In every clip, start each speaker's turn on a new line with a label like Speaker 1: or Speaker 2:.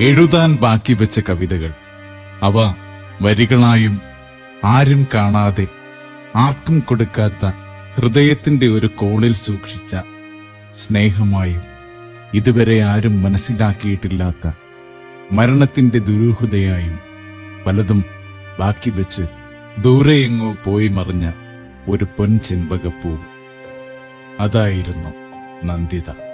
Speaker 1: എഴുതാൻ ബാക്കി വെച്ച കവിതകൾ. അവ വരികളായും ആരും കാണാതെ ആർക്കും കൊടുക്കാത്ത ഹൃദയത്തിന്റെ ഒരു കോണിൽ സൂക്ഷിച്ച സ്നേഹമായും ഇതുവരെ ആരും മനസ്സിലാക്കിയിട്ടില്ലാത്ത മരണത്തിന്റെ ദുരൂഹതയായും പലതും ബാക്കി വെച്ച് ദൂരെയെങ്ങോ പോയി മറിഞ്ഞ ഒരു പൊൻ ചെമ്പകപ്പൂ അതായിരുന്നു നന്ദിത.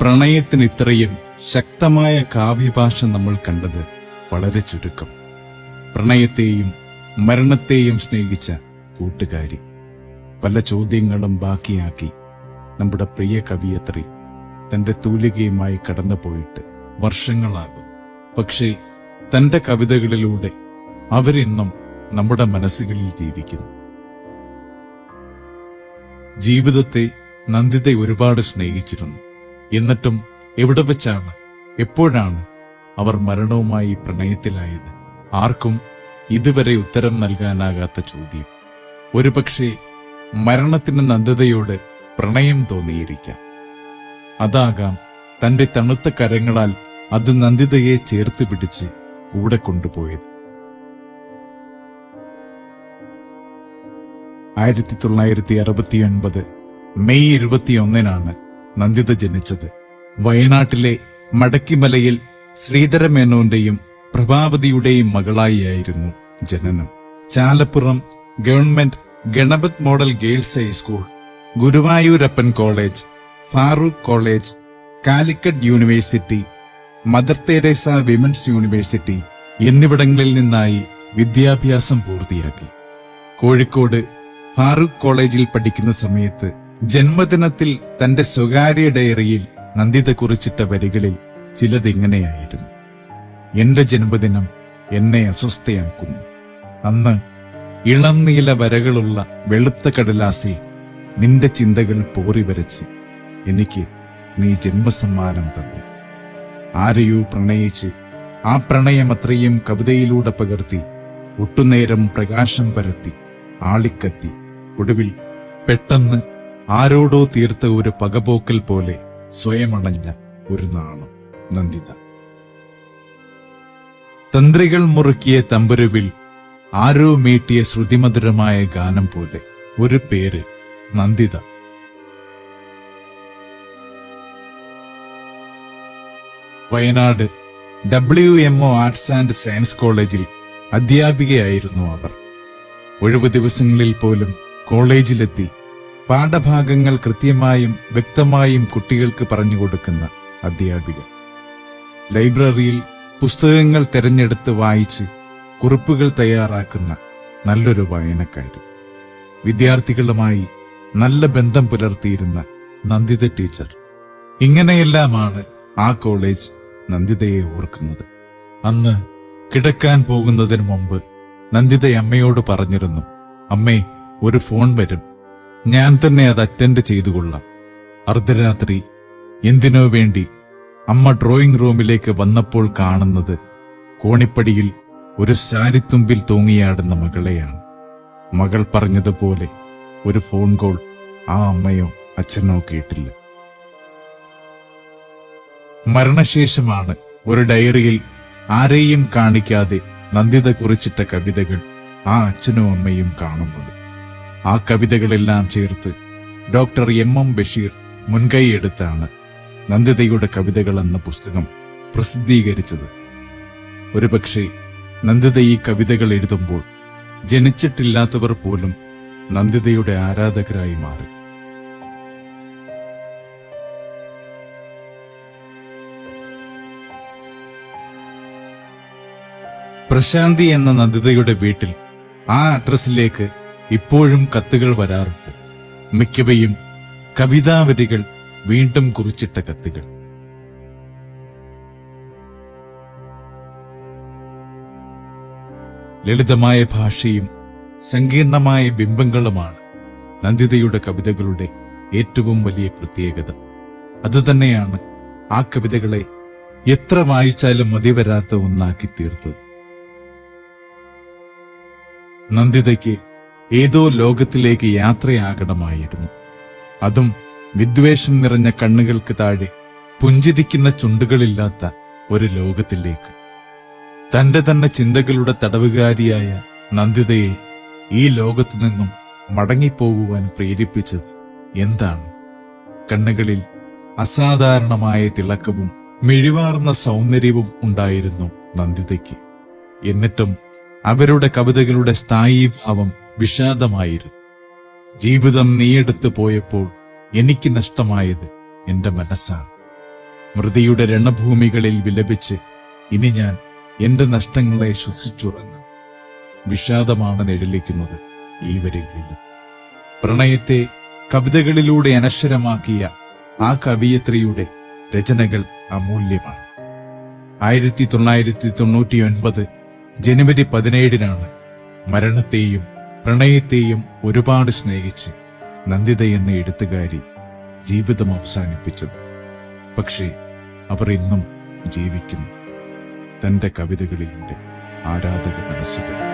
Speaker 1: പ്രണയത്തിന് ഇത്രയും ശക്തമായ കാവ്യഭാഷ നമ്മൾ കണ്ടത് വളരെ ചുരുക്കം. പ്രണയത്തെയും മരണത്തെയും സ്നേഹിച്ച കൂട്ടുകാരി. പല ചോദ്യങ്ങളും ബാക്കിയാക്കി നമ്മുടെ പ്രിയ കവിയത്രി തന്റെ തൂലികയുമായി കടന്നുപോയിട്ട് വർഷങ്ങളാകും. പക്ഷേ തന്റെ കവിതകളിലൂടെ അവരിന്നും നമ്മുടെ മനസ്സുകളിൽ ജീവിക്കുന്നു. ജീവിതത്തെ നന്ദിത ഒരുപാട് സ്നേഹിച്ചിരുന്നു. എന്നിട്ടും എവിടെ വെച്ചാണ്? എപ്പോഴാണ് അവർ മരണവുമായി പ്രണയത്തിലായത്? ആർക്കും ഇതുവരെ ഉത്തരം നൽകാനാകാത്ത ചോദ്യം. ഒരുപക്ഷെ മരണത്തിന് നന്ദതയോട് പ്രണയം തോന്നിയിരിക്കാം. അതാകാം തന്റെ തണുത്ത കരങ്ങളാൽ അത് നന്ദിതയെ ചേർത്ത് പിടിച്ച് കൂടെ കൊണ്ടുപോയത്. ആയിരത്തി തൊള്ളായിരത്തി അറുപത്തിയൊൻപത് മെയ് ഇരുപത്തിയൊന്നിനാണ് നന്ദിത ജനിച്ചത്. വയനാട്ടിലെ മടക്കിമലയിൽ ശ്രീധരമേനോന്റെയും പ്രഭാവതിയുടെയും മകളായിരുന്നു ജനനം. Chalappuram government Ganapat model girls high school Guruvayurappan college Farook college Calicut university Mother Teresa women's university എന്നിവിടങ്ങളിൽ നിന്നായി വിദ്യാഭ്യാസം പൂർത്തിയാക്കി. കോഴിക്കോട് ഫാറൂഖ് കോളേജിൽ പഠിക്കുന്ന സമയത്ത് ജന്മദിനത്തിൽ തന്റെ സ്വകാര്യ ഡയറിയിൽ നന്ദിത കുറിച്ചിട്ട വരികളിൽ ചിലതിങ്ങനെയായിരുന്നു എന്റെ ജന്മദിനം എന്നെ അസ്വസ്ഥയാക്കുന്നു. അന്ന് ഇളം നീല വരകളുള്ള വെളുത്ത കടലാസിൽ നിന്റെ ചിന്തകൾ പോറി വരച്ച് എനിക്ക് നീ ജന്മസമ്മാനം തന്നു. ആരെയോ പ്രണയിച്ച് ആ പ്രണയം അത്രയും കവിതയിലൂടെ പകർത്തി ഒട്ടുനേരം പ്രകാശം പരത്തി ആളിക്കത്തി ഒടുവിൽ പെട്ടെന്ന് ആരോടോ തീർത്ത ഒരു പകപോക്കൽ പോലെ സ്വയമണഞ്ഞ ഒരു നാണം. നന്ദിത. തന്ത്രികൾ മുറുക്കിയ തമ്പുരുവിൽ ആരോ മീട്ടിയ ശ്രുതിമധുരമായ ഗാനം പോലെ ഒരു പേര് Nandita. Wayanad W M O arts and science കോളേജിൽ അധ്യാപികയായിരുന്നു അവർ. ഒഴിവ് ദിവസങ്ങളിൽ പോലും കോളേജിലെത്തി പാഠഭാഗങ്ങൾ കൃത്യമായും വ്യക്തമായും കുട്ടികൾക്ക് പറഞ്ഞു കൊടുക്കുന്ന അധ്യാപിക. ലൈബ്രറിയിൽ പുസ്തകങ്ങൾ തിരഞ്ഞെടുത്ത് വായിച്ച് കുറിപ്പുകൾ തയ്യാറാക്കുന്ന നല്ലൊരു വായനക്കാരി. വിദ്യാർത്ഥികളുമായി നല്ല ബന്ധം പുലർത്തിയിരുന്ന നന്ദിത ടീച്ചർ. ഇങ്ങനെയെല്ലാമാണ് ആ കോളേജ് നന്ദിതയെ ഓർക്കുന്നത്. അന്ന് കിടക്കാൻ പോകുന്നതിന് മുമ്പ് നന്ദിത അമ്മയോട് പറഞ്ഞിരുന്നു അമ്മേ ഒരു ഫോൺ വരും. ഞാൻ തന്നെ അത് അറ്റൻഡ് ചെയ്തുകൊള്ളാം. അർദ്ധരാത്രി എന്തിനോ വേണ്ടി അമ്മ ഡ്രോയിങ് റൂമിലേക്ക് വന്നപ്പോൾ കാണുന്നത് കോണിപ്പടിയിൽ ഒരു സാരിത്തുമ്പിൽ തൂങ്ങിയാടുന്ന മകളെയാണ്. മകൾ പറഞ്ഞതുപോലെ ഒരു ഫോൺ കോൾ ആ അമ്മയോ അച്ഛനോ കേട്ടില്ല. മരണശേഷമാണ് ഒരു ഡയറിയിൽ ആരെയും കാണിക്കാതെ നന്ദിത കുറിച്ചിട്ട കവിതകൾ ആ അച്ഛനും അമ്മയും കാണുന്നത്. ആ കവിതകളെല്ലാം ചേർത്ത് ഡോക്ടർ എം എം ബഷീർ മുൻകൈയെടുത്താണ് നന്ദിതയുടെ കവിതകൾ എന്ന പുസ്തകം പ്രസിദ്ധീകരിച്ചത്. ഒരുപക്ഷെ നന്ദിത ഈ കവിതകൾ എഴുതുമ്പോൾ ജനിച്ചിട്ടില്ലാത്തവർ പോലും നന്ദിതയുടെ ആരാധകരായി മാറി. പ്രശാന്തി എന്ന നന്ദിതയുടെ വീട്ടിൽ ആ അഡ്രസ്സിലേക്ക് ഇപ്പോഴും കത്തുകൾ വരാറുണ്ട്. മിക്കവയും കവിതാവരികൾ വീണ്ടും കുറിച്ചിട്ട കത്തുകൾ. ലളിതമായ ഭാഷയും സങ്കീർണമായ ബിംബങ്ങളുമാണ് നന്ദിതയുടെ കവിതകളുടെ ഏറ്റവും വലിയ പ്രത്യേകത. അതുതന്നെയാണ് ആ കവിതകളെ എത്ര വായിച്ചാലും മതി വരാത്ത ഒന്നാക്കി തീർത്തത്. നന്ദിതയ്ക്ക് ഏതോ ലോകത്തിലേക്ക് യാത്രയാകണമായിരുന്നു. അതും വിദ്വേഷം നിറഞ്ഞ കണ്ണുകൾക്ക് താഴെ പുഞ്ചിരിക്കുന്ന ചുണ്ടുകളില്ലാത്ത ഒരു ലോകത്തിലേക്ക്. തന്റെ തന്നെ ചിന്തകളുടെ തടവുകാരിയായ നന്ദിതയെ ഈ ലോകത്തു നിന്നും മടങ്ങിപ്പോകുവാൻ പ്രേരിപ്പിച്ചത് എന്താണ്? കണ്ണുകളിൽ അസാധാരണമായ തിളക്കവും മിഴിവാർന്ന സൗന്ദര്യവും ഉണ്ടായിരുന്നു നന്ദിതയ്ക്ക്. എന്നിട്ടും അവരുടെ കവിതകളുടെ സ്ഥായീഭാവം വിഷാദമായിരുന്നു. ജീവിതം നീയെടുത്തു പോയപ്പോൾ എനിക്ക് നഷ്ടമായത് എന്റെ മനസ്സാണ്. മൃതിയുടെ രണഭൂമികളിൽ വിലപിച്ച് ഇനി ഞാൻ എന്റെ നഷ്ടങ്ങളെ ശ്വസിച്ചുറങ്ങും. വിഷാദമാണ് നിഴലിക്കുന്നത് ഈ വരികളിലും പ്രണയത്തെ കവിതകളിലൂടെ അനശ്വരമാക്കിയ ആ കവിയത്രിയുടെ രചനകൾ അമൂല്യമാണ്. ആയിരത്തി തൊള്ളായിരത്തി തൊണ്ണൂറ്റി ഒൻപത് ജനുവരി പതിനേഴിനാണ് മരണത്തെയും പ്രണയത്തെയും ഒരുപാട് സ്നേഹിച്ച് നന്ദിത എന്ന എഴുത്തുകാരി ജീവിതം അവസാനിപ്പിച്ചത്. പക്ഷേ അവർ ഇന്നും ജീവിക്കുന്നു. തന്റെ കവിതകളിലൂടെ ആരാധക മനസ്സുകൾ